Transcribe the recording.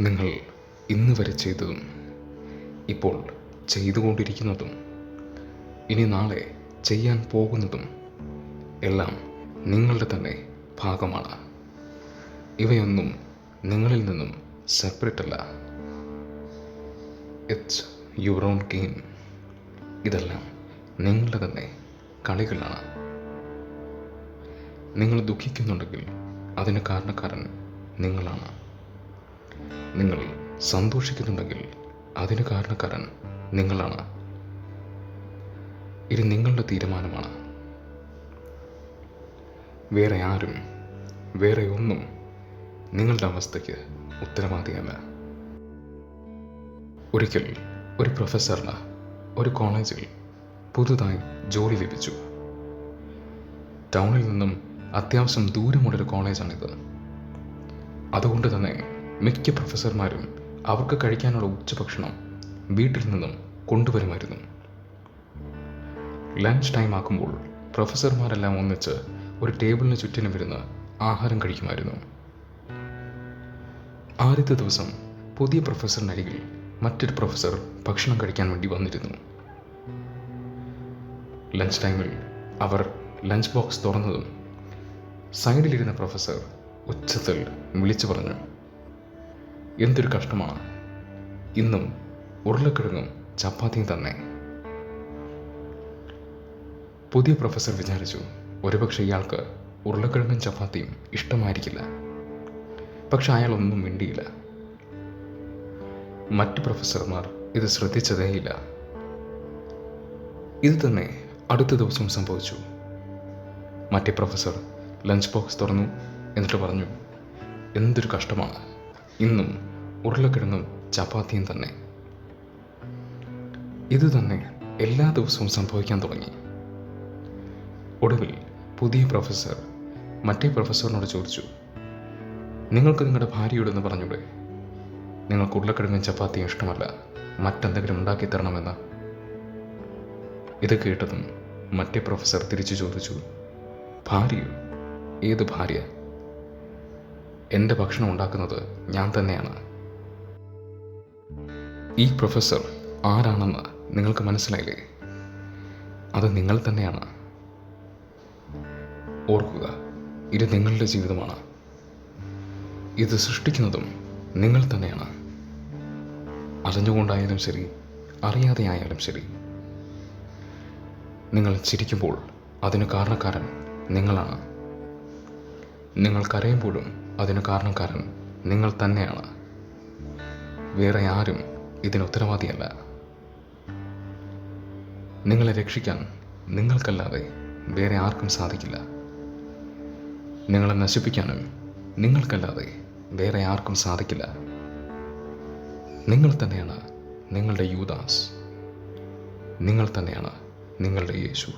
നിങ്ങൾ ഇന്ന് വരെ ചെയ്തതും ഇപ്പോൾ ചെയ്തുകൊണ്ടിരിക്കുന്നതും ഇനി നാളെ ചെയ്യാൻ പോകുന്നതും എല്ലാം നിങ്ങളുടെ തന്നെ ഭാഗമാണ്. ഇവയൊന്നും നിങ്ങളിൽ നിന്നും സെപ്പറേറ്റ് അല്ല. ഇറ്റ്സ് യുവർ ഓൺ ഗെയിം ഇതെല്ലാം നിങ്ങളുടെ തന്നെ കളികളാണ്. നിങ്ങൾ ദുഃഖിക്കുന്നുണ്ടെങ്കിൽ അതിന് കാരണക്കാരൻ നിങ്ങളാണ്. നിങ്ങൾ സന്തോഷിക്കുന്നുണ്ടെങ്കിൽ അതിന് കാരണക്കാരൻ നിങ്ങളാണ്. ഇത് നിങ്ങളുടെ തീരുമാനമാണ്. വേറെ ആരും വേറെ ഒന്നും നിങ്ങളുടെ അവസ്ഥയ്ക്ക് ഉത്തരവാദിയല്ല. ഒരിക്കൽ ഒരു പ്രൊഫസറിന് ഒരു കോളേജിൽ പുതുതായി ജോലി ലഭിച്ചു. ടൗണിൽ നിന്നും അത്യാവശ്യം ദൂരമുള്ളൊരു കോളേജാണിത്. അതുകൊണ്ട് തന്നെ മിക്ക പ്രൊഫസർമാരും അവർക്ക് കഴിക്കാനുള്ള ഉച്ചഭക്ഷണം വീട്ടിൽ നിന്നും കൊണ്ടുവരുമായിരുന്നു. ലഞ്ച് ടൈം ആക്കുമ്പോൾ പ്രൊഫസർമാരെല്ലാം ഒന്നിച്ച് ഒരു ടേബിളിന് ചുറ്റിനും ഇരുന്ന് ആഹാരം കഴിക്കുമായിരുന്നു. ആദ്യത്തെ ദിവസം പുതിയ പ്രൊഫസറിനരികിൽ മറ്റൊരു പ്രൊഫസർ ഭക്ഷണം കഴിക്കാൻ വേണ്ടി വന്നിരുന്നു. ലഞ്ച് ടൈമിൽ അവർ ലഞ്ച് ബോക്സ് തുറന്നതും സൈഡിലിരുന്ന പ്രൊഫസർ ഉച്ചത്തിൽ വിളിച്ചു പറഞ്ഞു. എന്തൊരു കഷ്ടമാണ്. ഇന്നും ഉരുളക്കിഴങ്ങും ചപ്പാത്തിയും തന്നെ. പുതിയ പ്രൊഫസർ വിചാരിച്ചു ഒരുപക്ഷെ ഇയാൾക്ക് ഉരുളക്കിഴങ്ങും ചപ്പാത്തിയും ഇഷ്ടമായിരിക്കില്ല. പക്ഷെ അയാൾ ഒന്നും മിണ്ടിയില്ല. മറ്റ് പ്രൊഫസർമാർ ഇത് ശ്രദ്ധിച്ചതേയില്ല. ഇത് തന്നെ അടുത്ത ദിവസം സംഭവിച്ചു. മറ്റേ പ്രൊഫസർ ലഞ്ച് ബോക്സ് തുറന്നു എന്നിട്ട് പറഞ്ഞു എന്തൊരു കഷ്ടമാണ്. ഇന്നും ഉരുളക്കിഴങ്ങും ചപ്പാത്തിയും തന്നെ. ഇത് തന്നെ എല്ലാ ദിവസവും സംഭവിക്കാൻ തുടങ്ങി. ഒടുവിൽ പുതിയ പ്രൊഫസർ മറ്റേ പ്രൊഫസറിനോട് ചോദിച്ചു നിങ്ങൾക്ക് നിങ്ങളുടെ ഭാര്യയോടൊന്ന് പറഞ്ഞൂടെ? നിങ്ങൾക്ക് ഉരുളക്കിഴങ്ങും ചപ്പാത്തിയും ഇഷ്ടമല്ല. മറ്റെന്തെങ്കിലും ഉണ്ടാക്കി തരണമെന്ന്? ഇത് കേട്ടതും മറ്റേ പ്രൊഫസർ തിരിച്ചു ചോദിച്ചു ഭാര്യയോ? ഏത് ഭാര്യ? എന്റെ ഭക്ഷണം ഉണ്ടാക്കുന്നത് ഞാൻ തന്നെയാണ്. ഈ പ്രൊഫസർ ആരാണെന്ന് നിങ്ങൾക്ക് മനസ്സിലായില്ലേ? അത് നിങ്ങൾ തന്നെയാണ്. ഓർക്കുക ഇത് നിങ്ങളുടെ ജീവിതമാണ്. ഇത് സൃഷ്ടിക്കുന്നതും നിങ്ങൾ തന്നെയാണ്. അറിഞ്ഞുകൊണ്ടായാലും ശരി അറിയാതെ ആയാലും ശരി. നിങ്ങൾ ചിരിക്കുമ്പോൾ അതിന് കാരണക്കാരൻ നിങ്ങളാണ്. നിങ്ങൾ കരയുമ്പോഴും അതിന് കാരണക്കാരൻ നിങ്ങൾ തന്നെയാണ്. വേറെ ആരും ഇതിന് ഉത്തരവാദിയല്ല. നിങ്ങളെ രക്ഷിക്കാൻ നിങ്ങൾക്കല്ലാതെ വേറെ ആർക്കും സാധിക്കില്ല. നിങ്ങളെ നശിപ്പിക്കാനും നിങ്ങൾക്കല്ലാതെ വേറെ ആർക്കും സാധിക്കില്ല. നിങ്ങൾ തന്നെയാണ് നിങ്ങളുടെ യൂദാസ്. നിങ്ങൾ തന്നെയാണ് നിങ്ങളുടെ യേശു.